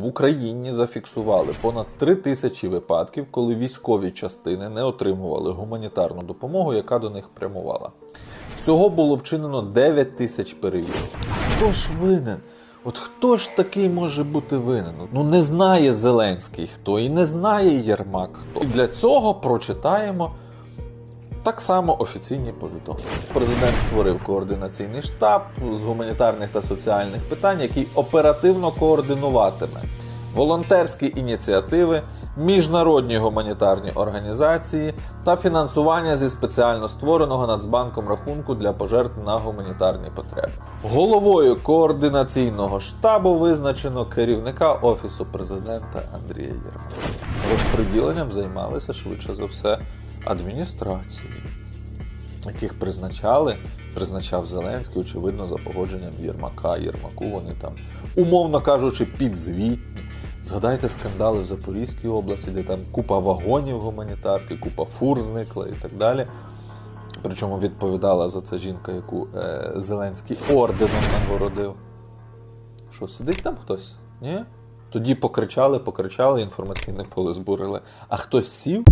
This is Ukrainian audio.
В Україні зафіксували понад 3 тисячі випадків, коли військові частини не отримували гуманітарну допомогу, яка до них прямувала. Всього було вчинено 9 тисяч перевірок. Хто ж винен? От хто ж такий може бути винен? Ну не знає Зеленський хто і не знає Єрмак хто. І для цього прочитаємо так само офіційні повідомлення. Президент створив координаційний штаб з гуманітарних та соціальних питань, який оперативно координуватиме волонтерські ініціативи, міжнародні гуманітарні організації та фінансування зі спеціально створеного Нацбанком рахунку для пожертв на гуманітарні потреби. Головою координаційного штабу визначено керівника офісу президента Андрія Єрмака. Розподіленням займалися швидше за все адміністрації, яких призначали, призначав Зеленський, очевидно, за погодженням Єрмака. Єрмаку вони там, умовно кажучи, підзвітні. Згадайте скандали в Запорізькій області, де там купа вагонів гуманітарки, купа фур зникла і так далі. Причому відповідала за це жінка, яку е, Зеленський орденом нагородив. Що, сидить там хтось? Ні? Тоді покричали, покричали, інформаційне поле збурили. А хтось сів?